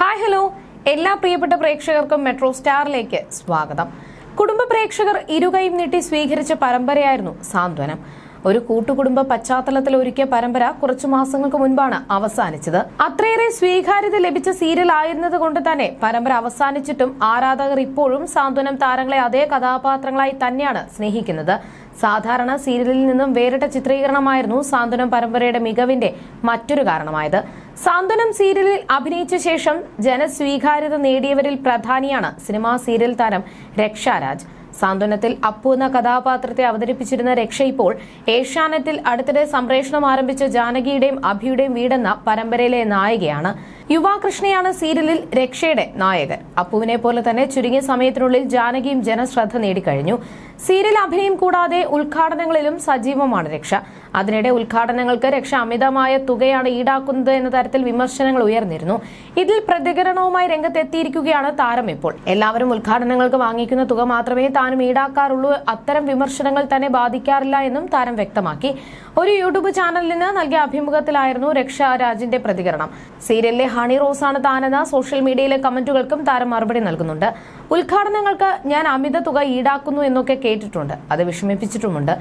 Hi hello എല്ലാ പ്രിയപ്പെട്ട പ്രേക്ഷകർക്കും മെട്രോ സ്റ്റാറിലേക്ക് സ്വാഗതം. കുടുംബ പ്രേക്ഷകർ ഇരുകൈയും നീട്ടി സ്വീകരിച്ച പരമ്പരയായിരുന്നു സാന്ത്വനം. ഒരു കൂട്ടുകുടുംബ പശ്ചാത്തലത്തിൽ ഒരുക്കിയ പരമ്പര കുറച്ചു മാസങ്ങൾക്ക് മുൻപാണ് അവസാനിച്ചത്. അത്രയേറെ സ്വീകാര്യത ലഭിച്ച സീരിയൽ ആയിരുന്നത് കൊണ്ട് തന്നെ പരമ്പര അവസാനിച്ചിട്ടും ആരാധകർ ഇപ്പോഴും സാന്ത്വനം താരങ്ങളെ അതേ കഥാപാത്രങ്ങളായി തന്നെയാണ് സ്നേഹിക്കുന്നത്. സാധാരണ സീരിയലിൽ നിന്നും വേറിട്ട ചിത്രീകരണമായിരുന്നു സാന്ത്വനം പരമ്പരയുടെ മികവിന്റെ മറ്റൊരു കാരണമായത്. സാന്ത്വനം സീരിയലിൽ അഭിനയിച്ച ശേഷം ജനസ്വീകാര്യത നേടിയവരിൽ പ്രധാനിയാണ് സിനിമാ സീരിയൽ താരം രക്ഷാരാജ്. സാന്ത്വനത്തിൽ അപ്പു എന്ന കഥാപാത്രത്തെ അവതരിപ്പിച്ചിരുന്ന രക്ഷ ഇപ്പോൾ ഏഷ്യാനെറ്റിൽ അടുത്തിടെ സംപ്രേഷണം ആരംഭിച്ച ജാനകിയുടെയും അഭിയുടെയും വീടെന്ന പരമ്പരയിലെ നായികയാണ്. യുവാകൃഷ്ണയാണ് സീരിയലിൽ രക്ഷയുടെ നായകൻ. അപ്പുവിനെ പോലെ തന്നെ ചുരുങ്ങിയ സമയത്തിനുള്ളിൽ ജാനകിയും ജനശ്രദ്ധ നേടിക്കഴിഞ്ഞു. സീരിയൽ അഭിനയം കൂടാതെ ഉദ്ഘാടനങ്ങളിലും സജീവമാണ് രക്ഷ. അതിനിടെ ഉദ്ഘാടനങ്ങൾക്ക് രക്ഷ അമിതമായ തുകയാണ് ഈടാക്കുന്നത് എന്ന തരത്തിൽ വിമർശനങ്ങൾ ഉയർന്നിരുന്നു. ഇതിൽ പ്രതികരണവുമായി രംഗത്തെത്തിയിരിക്കുകയാണ് താരം ഇപ്പോൾ. എല്ലാവരും ഉദ്ഘാടനങ്ങൾക്ക് വാങ്ങിക്കുന്ന തുക മാത്രമേ താനും ഈടാക്കാറുള്ളൂ. അത്തരം വിമർശനങ്ങൾ തന്നെ ബാധിക്കാറില്ല എന്നും താരം വ്യക്തമാക്കി. ഒരു യൂട്യൂബ് ചാനലിന് നൽകിയ അഭിമുഖത്തിലായിരുന്നു രക്ഷ രാജിന്റെ പ്രതികരണം. സീരിയലിലെ ഹണി റോസാണ് താനെന്ന സോഷ്യൽ മീഡിയയിലെ കമന്റുകൾക്കും താരം മറുപടി നൽകുന്നുണ്ട്. ഉദ്ഘാടനങ്ങൾക്ക് ഞാൻ അമിത തുക ഈടാക്കുന്നു എന്നൊക്കെ കേട്ടിട്ടുണ്ട്. അത് വിഷമിപ്പിച്ചിട്ടുമുണ്ട്.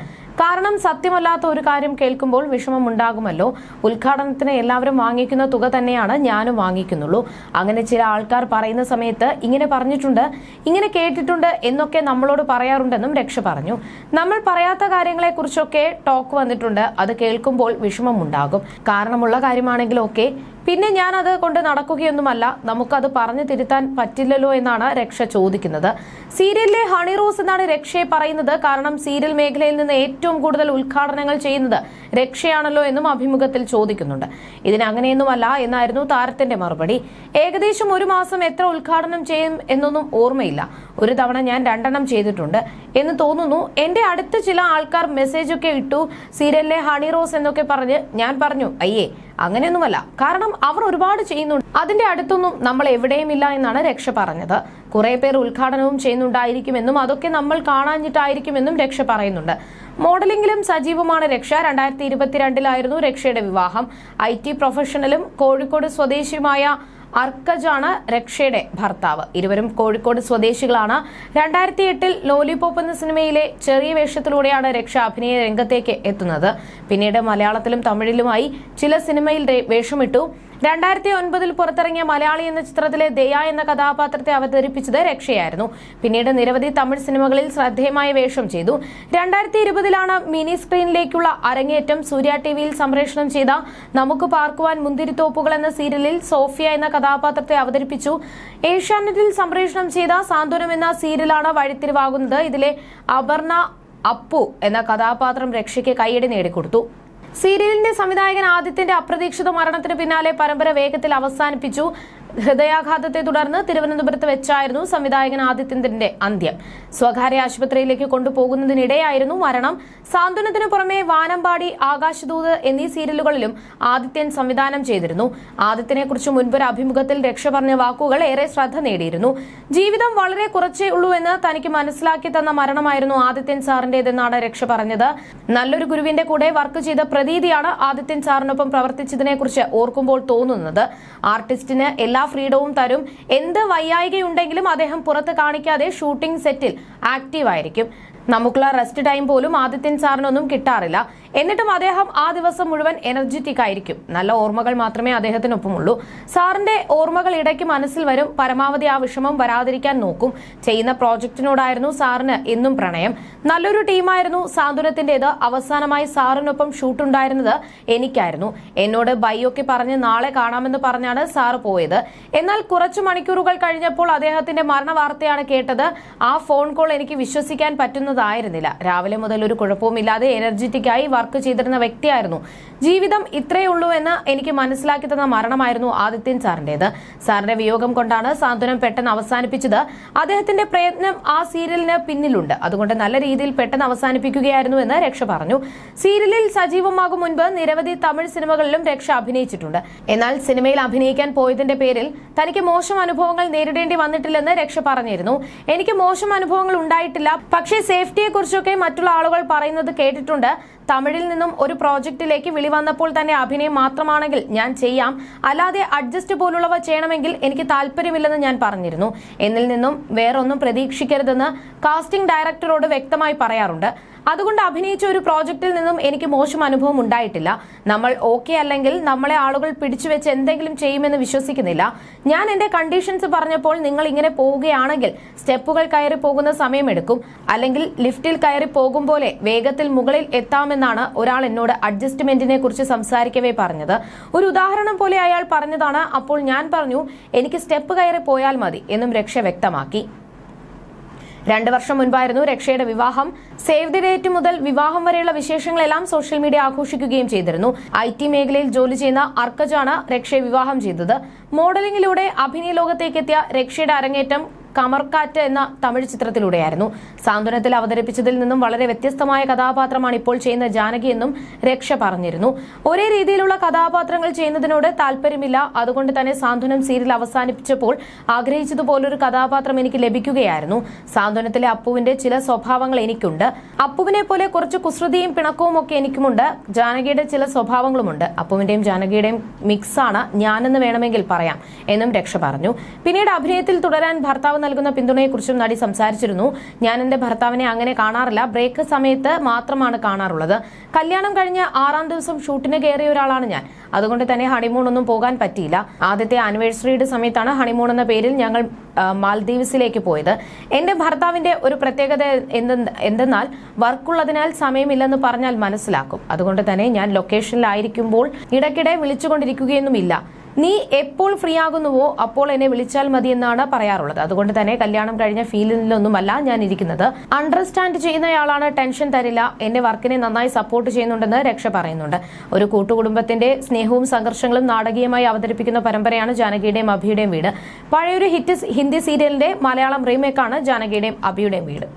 കാരണം സത്യമല്ലാത്ത ഒരു കാര്യം കേൾക്കുമ്പോൾ വിഷമമുണ്ടാകുമല്ലോ. ഉദ്ഘാടനത്തിന് എല്ലാവരും വാങ്ങിക്കുന്ന തുക തന്നെയാണ് ഞാനും വാങ്ങിക്കുന്നുള്ളൂ. അങ്ങനെ ചില ആൾക്കാർ പറയുന്ന സമയത്ത് ഇങ്ങനെ പറഞ്ഞിട്ടുണ്ട് ഇങ്ങനെ കേട്ടിട്ടുണ്ട് എന്നൊക്കെ നമ്മളോട് പറയാറുണ്ടെന്നും രക്ഷ പറഞ്ഞു. നമ്മൾ പറയാത്ത കാര്യങ്ങളെക്കുറിച്ചൊക്കെ ടോക്ക് വന്നിട്ടുണ്ട്. അത് കേൾക്കുമ്പോൾ വിഷമമുണ്ടാകും. കാരണമുള്ള കാര്യമാണെങ്കിലൊക്കെ പിന്നെ ഞാൻ അത് കൊണ്ട് നടക്കുകയൊന്നുമല്ല. നമുക്കത് പറഞ്ഞു തിരുത്താൻ പറ്റില്ലല്ലോ എന്നാണ് രക്ഷ ചോദിക്കുന്നത്. സീരിയലിലെ ഹണി റോസ് എന്നാണ് രക്ഷയെ പറയുന്നത്. കാരണം സീരിയൽ മേഖലയിൽ നിന്ന് ഏറ്റവും കൂടുതൽ ഉദ്ഘാടനങ്ങൾ ചെയ്യുന്നത് രക്ഷയാണല്ലോ എന്നും അഭിമുഖത്തിൽ ചോദിക്കുന്നുണ്ട്. ഇതിനങ്ങനെയൊന്നുമല്ല എന്നായിരുന്നു താരത്തിന്റെ മറുപടി. ഏകദേശം ഒരു മാസം എത്ര ഉദ്ഘാടനം ചെയ്യും എന്നൊന്നും ഓർമ്മയില്ല. ഒരു തവണ ഞാൻ രണ്ടെണ്ണം ചെയ്തിട്ടുണ്ട് എന്ന് തോന്നുന്നു. എന്റെ അടുത്ത് ചില ആൾക്കാർ മെസ്സേജൊക്കെ ഇട്ടു. സീരിയലിലെ ഹണി റോസ് എന്നൊക്കെ പറഞ്ഞ് ഞാൻ പറഞ്ഞു അയ്യേ അങ്ങനെയൊന്നുമല്ല. കാരണം അവർ ഒരുപാട് ചെയ്യുന്നുണ്ട്. അതിന്റെ അടുത്തൊന്നും നമ്മൾ എവിടെയുമില്ല എന്നാണ് രക്ഷ പറഞ്ഞത്. കുറെ പേർ ഉദ്ഘാടനവും ചെയ്യുന്നുണ്ടായിരിക്കുമെന്നും അതൊക്കെ നമ്മൾ കാണാഞ്ഞിട്ടായിരിക്കുമെന്നും രക്ഷ പറയുന്നുണ്ട്. മോഡലിംഗിലും സജീവമാണ് രക്ഷ. രണ്ടായിരത്തി ഇരുപത്തിരണ്ടിലായിരുന്നു രക്ഷയുടെ വിവാഹം. ഐ ടി പ്രൊഫഷണലും കോഴിക്കോട് സ്വദേശിയുമായ അർക്കജാണ് രക്ഷയുടെ ഭർത്താവ്. ഇരുവരും കോഴിക്കോട് സ്വദേശികളാണ്. രണ്ടായിരത്തി എട്ടിൽ ലോലിപോപ്പ് എന്ന സിനിമയിലെ ചെറിയ വേഷത്തിലൂടെയാണ് രക്ഷ അഭിനയ രംഗത്തേക്ക് എത്തുന്നത്. പിന്നീട് മലയാളത്തിലും തമിഴിലുമായി ചില സിനിമയിൽ വേഷമിട്ടു. രണ്ടായിരത്തി ഒൻപതിൽ പുറത്തിറങ്ങിയ മലയാളി എന്ന ചിത്രത്തിലെ ദയ എന്ന കഥാപാത്രത്തെ അവതരിപ്പിച്ചത് രക്ഷയായിരുന്നു. പിന്നീട് നിരവധി തമിഴ് സിനിമകളിൽ ശ്രദ്ധേയമായ വേഷം ചെയ്തു. രണ്ടായിരത്തി ഇരുപതിലാണ് മിനി സ്ക്രീനിലേക്കുള്ള അരങ്ങേറ്റം സൂര്യ ടിവിയിൽ സംപ്രേഷണം ചെയ്ത നമുക്ക് പാർക്കുവാൻ മുന്തിരിത്തോപ്പുകൾ എന്ന സീരിയലിൽ സോഫിയ എന്ന കഥാപാത്രത്തെ അവതരിപ്പിച്ചു. ഏഷ്യാനെറ്റിൽ സംപ്രേഷണം ചെയ്ത സാന്ത്വനം എന്ന സീരിയലാണ് വഴിത്തിരിവാകുന്നത്. ഇതിലെ അപർണ അപ്പു എന്ന കഥാപാത്രം രക്ഷയ്ക്ക് കൈയടി നേടിക്കൊടുത്തു. സീരിയലിന്റെ സംവിധായകൻ ആദിത്യന്റെ അപ്രതീക്ഷിത മരണത്തിന് പിന്നാലെ പരമ്പര വേഗത്തിൽ അവസാനിപ്പിച്ചു. ഹൃദയാഘാതത്തെ തുടർന്ന് തിരുവനന്തപുരത്ത് വെച്ചായിരുന്നു സംവിധായകൻ ആദിത്യന്റെ അന്ത്യം. സ്വകാര്യ ആശുപത്രിയിലേക്ക് കൊണ്ടുപോകുന്നതിനിടെയായിരുന്നു മരണം. സാന്ത്വനത്തിനു പുറമെ വാനമ്പാടി ആകാശദൂത് എന്നീ സീരിയലുകളിലും ആദിത്യൻ സംവിധാനം ചെയ്തിരുന്നു. ആദിത്യനെ കുറിച്ച് മുൻപൊരു അഭിമുഖത്തിൽ രക്ഷ പറഞ്ഞ വാക്കുകൾ ഏറെ ശ്രദ്ധ നേടിയിരുന്നു. ജീവിതം വളരെ കുറച്ചേ ഉള്ളൂ എന്ന് തനിക്ക് മനസ്സിലാക്കി തന്ന മരണമായിരുന്നു ആദിത്യൻ സാറിന്റേതെന്നാണ് രക്ഷ പറഞ്ഞത്. നല്ലൊരു ഗുരുവിന്റെ കൂടെ വർക്ക് ചെയ്ത പ്രതീതിയാണ് ആദിത്യൻ സാറിനൊപ്പം പ്രവർത്തിച്ചതിനെ കുറിച്ച് ഓർക്കുമ്പോൾ തോന്നുന്നത്. ആർട്ടിസ്റ്റിന് എല്ലാ ഫ്രീഡവും തരും. എന്ത് വയ്യായികയുണ്ടെങ്കിലും അദ്ദേഹം പുറത്ത് കാണിക്കാതെ ഷൂട്ടിംഗ് സെറ്റിൽ ആക്റ്റീവ് ആയിരിക്കും നമുക്കുള്ള റെസ്റ്റ് ടൈം പോലും ആദിത്യൻ സാറിനൊന്നും കിട്ടാറില്ല. എന്നിട്ടും അദ്ദേഹം ആ ദിവസം മുഴുവൻ എനർജറ്റിക് ആയിരിക്കും. നല്ല ഓർമ്മകൾ മാത്രമേ അദ്ദേഹത്തിനൊപ്പമുള്ളൂ. സാറിന്റെ ഓർമ്മകൾ ഇടയ്ക്ക് മനസ്സിൽ വരും. പരമാവധി ആ വിഷമം വരാതിരിക്കാൻ നോക്കും. ചെയ്യുന്ന പ്രോജക്റ്റിനോടായിരുന്നു സാറിന് എന്നും പ്രണയം. നല്ലൊരു ടീമായിരുന്നു സാന്ത്വനത്തിന്റേത്. അവസാനമായി സാറിനൊപ്പം ഷൂട്ടുണ്ടായിരുന്നത് എനിക്കായിരുന്നു. എന്നോട് ബൈയൊക്കെ പറഞ്ഞ് നാളെ കാണാമെന്ന് പറഞ്ഞാണ് സാറ് പോയത്. എന്നാൽ കുറച്ചു മണിക്കൂറുകൾ കഴിഞ്ഞപ്പോൾ അദ്ദേഹത്തിന്റെ മരണ വാർത്തയാണ് കേട്ടത്. ആ ഫോൺ കോൾ എനിക്ക് വിശ്വസിക്കാൻ പറ്റുന്നതായിരുന്നില്ല രാവിലെ മുതൽ ഒരു കുഴപ്പവുമില്ലാതെ എനർജറ്റിക് ആയി വർക്ക് ചെയ്തിരുന്ന വ്യക്തിയായിരുന്നു. ജീവിതം ഇത്രയേ ഉള്ളൂ എന്ന് എനിക്ക് മനസ്സിലാക്കി തന്ന മരണമായിരുന്നു ആദിത്യൻ സാറിന്റേത്. സാറിന്റെ വിയോഗം കൊണ്ടാണ് സാന്ത്വനം പെട്ടെന്ന് അവസാനിപ്പിച്ചത്. അദ്ദേഹത്തിന്റെ പ്രയത്നം ആ സീരിയലിന് പിന്നിലുണ്ട്. അതുകൊണ്ട് നല്ല രീതിയിൽ പെട്ടെന്ന് അവസാനിപ്പിക്കുകയായിരുന്നു എന്ന് രക്ഷ പറഞ്ഞു. സീരിയലിൽ സജീവമാകും മുൻപ് നിരവധി തമിഴ് സിനിമകളിലും രക്ഷ അഭിനയിച്ചിട്ടുണ്ട്. എന്നാൽ സിനിമയിൽ അഭിനയിക്കാൻ പോയതിന്റെ പേരിൽ തനിക്ക് മോശം അനുഭവങ്ങൾ നേരിടേണ്ടി വന്നിട്ടില്ലെന്ന് രക്ഷ പറഞ്ഞിരുന്നു. എനിക്ക് മോശം അനുഭവങ്ങൾ ഉണ്ടായിട്ടില്ല. പക്ഷേ സേഫ്റ്റിയെ കുറിച്ചൊക്കെ മറ്റുള്ള ആളുകൾ പറയുന്നത് കേട്ടിട്ടുണ്ട്. തമിഴിൽ നിന്നും ഒരു പ്രോജക്റ്റിലേക്ക് വിളി വന്നപ്പോൾ തന്നെ അഭിനയം മാത്രമാണെങ്കിൽ ഞാൻ ചെയ്യാം. അല്ലാതെ അഡ്ജസ്റ്റ് പോലുള്ളവ ചെയ്യണമെങ്കിൽ എനിക്ക് താല്പര്യമില്ലെന്ന് ഞാൻ പറഞ്ഞിരുന്നു. എന്നിൽ നിന്നും വേറൊന്നും പ്രതീക്ഷിക്കരുതെന്ന് കാസ്റ്റിംഗ് ഡയറക്ടറോട് വ്യക്തമായി പറയാറുണ്ട്. അതുകൊണ്ട് അഭിനയിച്ച ഒരു പ്രോജക്റ്റിൽ നിന്നും എനിക്ക് മോശം അനുഭവം ഉണ്ടായിട്ടില്ല. നമ്മൾ ഓക്കെ അല്ലെങ്കിൽ നമ്മളെ ആളുകൾ പിടിച്ചു വെച്ച് എന്തെങ്കിലും ചെയ്യുമെന്ന് വിശ്വസിക്കുന്നില്ല. ഞാൻ എന്റെ കണ്ടീഷൻസ് പറഞ്ഞപ്പോൾ നിങ്ങൾ ഇങ്ങനെ പോവുകയാണെങ്കിൽ സ്റ്റെപ്പുകൾ കയറി പോകുന്ന സമയമെടുക്കും അല്ലെങ്കിൽ ലിഫ്റ്റിൽ കയറി പോകും പോലെ വേഗത്തിൽ മുകളിൽ എത്താമെന്നാണ് ഒരാൾ എന്നോട് അഡ്ജസ്റ്റ്മെന്റിനെ കുറിച്ച് സംസാരിക്കവേ പറഞ്ഞത്. ഒരു ഉദാഹരണം പോലെ അയാൾ പറഞ്ഞതാണ് അപ്പോൾ ഞാൻ പറഞ്ഞു എനിക്ക് സ്റ്റെപ്പ് കയറി പോയാൽ മതി എന്നും രക്ഷ വ്യക്തമാക്കി. രണ്ട് വർഷം മുൻപായിരുന്നു രക്ഷയുടെ വിവാഹം. സേവ് ദി ഡേറ്റ് മുതൽ വിവാഹം വരെയുള്ള വിശേഷങ്ങളെല്ലാം സോഷ്യൽ മീഡിയ ആഘോഷിക്കുകയും ചെയ്തിരുന്നു. ഐ ടി മേഖലയിൽ ജോലി ചെയ്യുന്ന അർക്കജാണ് രക്ഷയെ വിവാഹം ചെയ്തത്. മോഡലിംഗിലൂടെ അഭിനയ ലോകത്തേക്കെത്തിയ രക്ഷയുടെ അരങ്ങേറ്റം കമർക്കാറ്റ് എന്ന തമിഴ് ചിത്രത്തിലൂടെയായിരുന്നു. സാന്ത്വനത്തിൽ അവതരിപ്പിച്ചതിൽ നിന്നും വളരെ വ്യത്യസ്തമായ കഥാപാത്രമാണ് ഇപ്പോൾ ചെയ്യുന്ന ജാനകി എന്നും രക്ഷ പറഞ്ഞിരുന്നു. ഒരേ രീതിയിലുള്ള കഥാപാത്രങ്ങൾ ചെയ്യുന്നതിനോട് താല്പര്യമില്ല. അതുകൊണ്ട് തന്നെ സാന്ത്വനം സീരിയൽ അവസാനിപ്പിച്ചപ്പോൾ ആഗ്രഹിച്ചതുപോലൊരു കഥാപാത്രം എനിക്ക് ലഭിക്കുകയായിരുന്നു. സാന്ത്വനത്തിലെ അപ്പുവിന്റെ ചില സ്വഭാവങ്ങൾ എനിക്കുണ്ട്. അപ്പുവിനെ പോലെ കുറച്ച് കുസൃതിയും പിണക്കവും ഒക്കെ എനിക്കുമുണ്ട്. ജാനകിയുടെ ചില സ്വഭാവങ്ങളുമുണ്ട്. അപ്പുവിന്റെയും ജാനകിയുടെയും മിക്സാണ് ഞാനെന്ന് വേണമെങ്കിൽ പറയാം എന്നും രക്ഷ പറഞ്ഞു. പിന്നീട് അഭിനയത്തിൽ തുടരാൻ ഭർത്താവ് നൽകുന്ന പിന്തുണയെക്കുറിച്ചും നടി സംസാരിച്ചിരുന്നു. ഞാൻ എന്റെ ഭർത്താവിനെ അങ്ങനെ കാണാറില്ല. ബ്രേക്ക് സമയത്ത് മാത്രമാണ് കാണാറുള്ളത്. കല്യാണം കഴിഞ്ഞ് ആറാം ദിവസം ഷൂട്ടിന് കയറിയ ഒരാളാണ് ഞാൻ. അതുകൊണ്ട് തന്നെ ഹണിമൂൺ ഒന്നും പോകാൻ പറ്റിയില്ല. ആദ്യത്തെ ആനിവേഴ്സറിയുടെ സമയത്താണ് ഹണിമൂൺ എന്ന പേരിൽ ഞങ്ങൾ മാൽദ്വീപ്സിലേക്ക് പോയത്. എന്റെ ഭർത്താവിന്റെ ഒരു പ്രത്യേകത എന്തെന്ന് എന്തെന്നാൽ വർക്കുള്ളതിനാൽ സമയമില്ലെന്ന് പറഞ്ഞാൽ മനസ്സിലാക്കും. അതുകൊണ്ട് തന്നെ ഞാൻ ലൊക്കേഷനിലായിരിക്കുമ്പോൾ ഇടയ്ക്കിടെ വിളിച്ചുകൊണ്ടിരിക്കുകയൊന്നുമില്ല. നീ എപ്പോൾ ഫ്രീ ആകുന്നുവോ അപ്പോൾ എന്നെ വിളിച്ചാൽ മതി എന്നാണ് പറയാറുള്ളത്. അതുകൊണ്ട് തന്നെ കല്യാണം കഴിഞ്ഞ ഫീലിലൊന്നുമല്ല ഞാൻ ഇരിക്കുന്നത്. അണ്ടർസ്റ്റാൻഡ് ചെയ്യുന്നയാളാണ് ടെൻഷൻ തരില്ല. എന്റെ വർക്കിനെ നന്നായി സപ്പോർട്ട് ചെയ്യുന്നുണ്ടെന്ന് രക്ഷ പറയുന്നുണ്ട്. ഒരു കൂട്ടുകുടുംബത്തിന്റെ സ്നേഹവും സംഘർഷങ്ങളും നാടകീയമായി അവതരിപ്പിക്കുന്ന പരമ്പരയാണ് ജാനകിയുടെയും അഭിയുടെയും വീട്. പഴയൊരു ഹിറ്റ് ഹിന്ദി സീരിയലിന്റെ മലയാളം റീമേക്കാണ് ജാനകിയുടെയും അഭിയുടെയും വീട്.